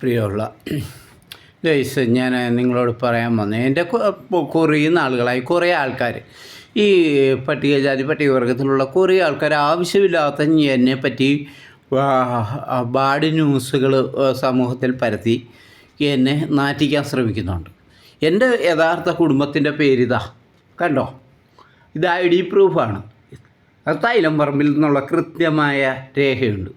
പ്രിയമുള്ള ഗൈസ് ഞാൻ നിങ്ങളോട് പറയാൻ വന്നത് എന്റെ കുറയുന്ന ആളുകളായി കുറേ ആൾക്കാർ ഈ പട്ടികജാതി പട്ടികവർഗത്തിലുള്ള കുറേ ആൾക്കാർ ആവശ്യമില്ലാത്ത എന്നെ പറ്റി ബാഡ് ന്യൂസുകൾ സമൂഹത്തിൽ പരത്തി എന്നെ നാറ്റിക്കാൻ ശ്രമിക്കുന്നുണ്ട്. എന്റെ യഥാർത്ഥ കുടുംബത്തിന്റെ പേരിതാ കണ്ടോ? ഇത് ഐ ഡി പ്രൂഫാണ്. തൈലം പറമ്പിൽ നിന്നുള്ള കൃത്യമായ രേഖയുണ്ട്.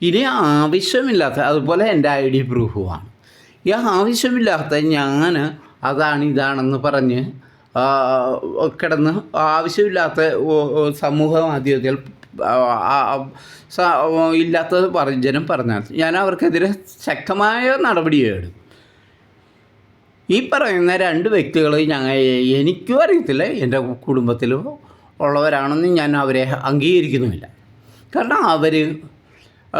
ഇനി ആവശ്യമില്ലാത്ത അതുപോലെ എന്റെ ഐ ഡി പ്രൂഫുമാണ് ഈ ആവശ്യമില്ലാത്ത ഞാൻ അതാണ് ഇതാണെന്ന് പറഞ്ഞ് കിടന്ന് ആവശ്യമില്ലാത്ത സമൂഹ മാധ്യമത്തിൽ ആ, പറഞ്ഞനും പറഞ്ഞാൽ ഞാൻ അവർക്കെതിരെ ശക്തമായ നടപടിയെടുക്കും ഈ പറയുന്ന രണ്ട് വ്യക്തികൾ ഞങ്ങൾ എനിക്കും അറിയത്തില്ല എന്റെ കുടുംബത്തിലും ഉള്ളവരാണെന്ന് ഞാൻ അവരെ അംഗീകരിക്കുന്നുമില്ല. കാരണം അവർ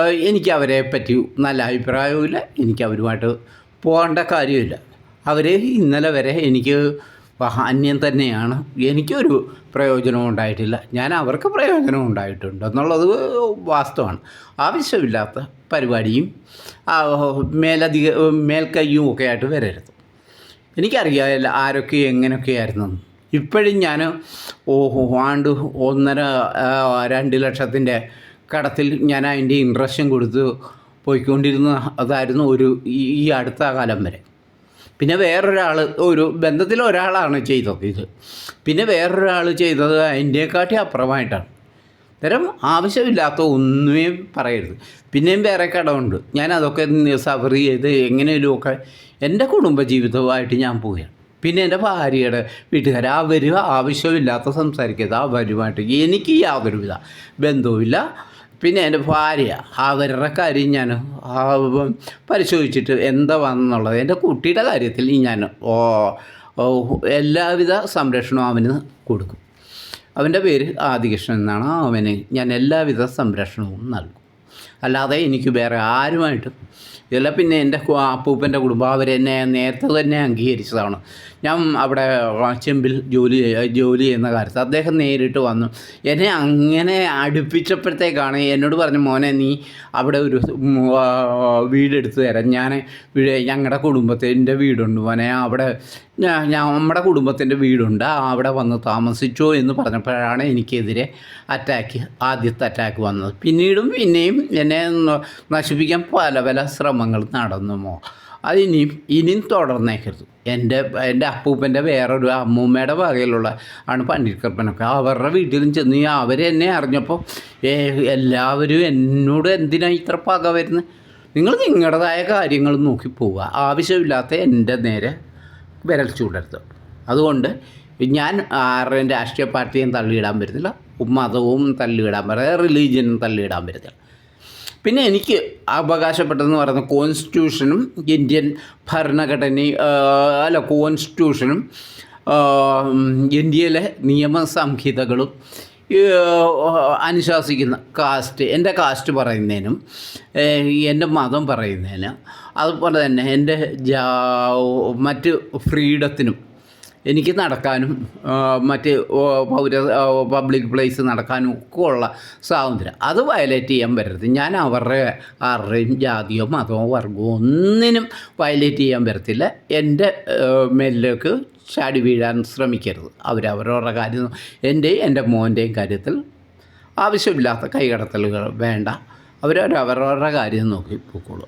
എനിക്ക് അവരെ പറ്റി നല്ല അഭിപ്രായവുമില്ല. എനിക്ക് അവരുമായിട്ട് പോകേണ്ട കാര്യമില്ല. അവർ ഇന്നലെ വരെ എനിക്ക് അന്യം തന്നെയാണ്. എനിക്കൊരു പ്രയോജനവും ഉണ്ടായിട്ടില്ല. ഞാൻ അവർക്ക് പ്രയോജനം ഉണ്ടായിട്ടുണ്ട് എന്നുള്ളത് വാസ്തവമാണ്. ആവശ്യമില്ലാത്ത പരിപാടിയും മേലധിക മേൽക്കയ്യും ഒക്കെ ആയിട്ട് വരരുത്. എനിക്കറിയാമല്ല ആരൊക്കെ എങ്ങനെയൊക്കെയായിരുന്നു. ഇപ്പോഴും ഞാൻ ഓ ആണ്ട് ഒന്നര രണ്ട് ലക്ഷത്തിന്റെ കടത്തിൽ ഞാൻ അതിന്റെ ഇൻട്രസ്റ്റ് കൊടുത്ത് പോയിക്കൊണ്ടിരുന്ന അതായിരുന്നു ഒരു ഈ അടുത്ത കാലം വരെ. പിന്നെ വേറൊരാൾ ഒരു ബന്ധത്തിൽ ഒരാളാണ് ചെയ്തത് ഇത്. പിന്നെ വേറൊരാൾ ചെയ്തത് അതിന്റെക്കാട്ടി അപ്പുറമായിട്ടാണ്. തരം ആവശ്യമില്ലാത്ത ഒന്നുമേ പറയരുത്. പിന്നെയും വേറെ കടമുണ്ട്. ഞാൻ അതൊക്കെ സഫർ ചെയ്ത് എങ്ങനെയൊക്കെ എന്റെ കുടുംബജീവിതവുമായിട്ട് ഞാൻ പോവുകയാണ്. പിന്നെ എന്റെ ഭാര്യയുടെ വീട്ടുകാർ അവർ ആവശ്യമില്ലാത്ത സംസാരിക്കരുത് അവരുമായിട്ട് എനിക്ക് യാതൊരുവിധ ബന്ധവുമില്ല. പിന്നെ എന്റെ ഭാര്യ അവരുടെ കാര്യം ഞാൻ പരിശോധിച്ചിട്ട് എന്താ വന്നുള്ളത് എന്റെ കുട്ടിയുടെ കാര്യത്തിൽ ഞാൻ ഓ, എല്ലാവിധ സംരക്ഷണവും അവന് കൊടുക്കും. അവന്റെ പേര് ആദികൃഷ്ണൻ എന്നാണ്. അവന് ഞാൻ എല്ലാവിധ സംരക്ഷണവും നൽകും. അല്ലാതെ എനിക്ക് വേറെ ആരുമായിട്ടും ഇല്ല. പിന്നെ എന്റെ അപ്പൂപ്പന്റെ കുടുംബം അവരെന്നെ നേരത്തെ തന്നെ അംഗീകരിച്ചതാണ്. ഞാൻ അവിടെ ചെമ്പിൽ ജോലി ജോലി ചെയ്യുന്ന കാലത്ത് അദ്ദേഹം നേരിട്ട് വന്നു. എന്നെ അങ്ങനെ അടുപ്പിച്ചപ്പോഴത്തേക്കാണ് എന്നോട് പറഞ്ഞു മോനെ നീ അവിടെ ഒരു വീടെടുത്ത് തരാം. ഞാൻ ഞങ്ങളുടെ കുടുംബത്തിന്റെ വീടുണ്ട് മോനെ. അവിടെ ഞാൻ നമ്മുടെ കുടുംബത്തിന്റെ വീടുണ്ട്. അവിടെ വന്ന് താമസിച്ചോ എന്ന് പറഞ്ഞപ്പോഴാണ് എനിക്കെതിരെ അറ്റാക്ക് ആദ്യത്തെ അറ്റാക്ക് വന്നത്. പിന്നീടും പിന്നെയും എന്നെ നശിപ്പിക്കാൻ പല പല ശ്രമങ്ങൾ നടന്നുമോ അതിനിയും ഇനിയും തുടർന്നേക്കരുത്. എന്റെ എന്റെ അപ്പൂപ്പന്റെ വേറൊരു അമ്മൂമ്മയുടെ വകയിലുള്ള ആണ് പണ്ഡിറ്റ്കർപ്പനൊക്കെ അവരുടെ വീട്ടിലും ചെന്ന് അവരെന്നെ അറിഞ്ഞപ്പോൾ എല്ലാവരും എന്നോട് എന്തിനാണ് ഇത്ര പക വരുന്നത് നിങ്ങൾ നിങ്ങളുടേതായ കാര്യങ്ങൾ നോക്കി പോവുക. ആവശ്യമില്ലാത്ത എന്റെ നേരെ വിരൽ ചൂടരുത്. അതുകൊണ്ട് ഞാൻ ആരുടെയും രാഷ്ട്രീയ പാർട്ടിയും തള്ളിയിടാൻ പറ്റത്തില്ല മതവും തള്ളിയിടാൻ പറ്റില്ല റിലീജിയനും തള്ളിയിടാൻ പറ്റത്തില്ല പിന്നെ എനിക്ക് അവകാശപ്പെട്ടതെന്ന് പറയുന്ന കോൺസ്റ്റിറ്റ്യൂഷനും ഇന്ത്യൻ ഭരണഘടനയും ആ, അല്ല കോൺസ്റ്റിറ്റ്യൂഷനും ഇന്ത്യയിലെ നിയമസംഹിതകളും അനുശാസിക്കുന്ന കാസ്റ്റ് എന്റെ കാസ്റ്റ് പറയുന്നതിനും എന്റെ മതം പറയുന്നതിനും അതുപോലെ തന്നെ എന്റെ ജാ മറ്റ് ഫ്രീഡത്തിനും എനിക്ക് നടക്കാനും മറ്റ് പൗര പബ്ലിക് പ്ലേസ് നടക്കാനും ഒക്കെ ഉള്ള സ്വാതന്ത്ര്യം. അത് വയലേറ്റ് ചെയ്യാൻ വരരുത് ഞാൻ അവരുടെ ആരുടെയും ജാതിയോ മതമോ വർഗമോ ഒന്നിനും വയലേറ്റ് ചെയ്യാൻ വരത്തില്ല എന്റെ മേലിലേക്ക് ചാടി വീഴാൻ ശ്രമിക്കരുത്. അവരവരുടെ കാര്യം എന്റെയും എന്റെ മോന്റെയും കാര്യത്തിൽ ആവശ്യമില്ലാത്ത കൈകടത്തലുകൾ വേണ്ട. അവരവരവരുടെ കാര്യം നോക്കി പോയിക്കോളൂ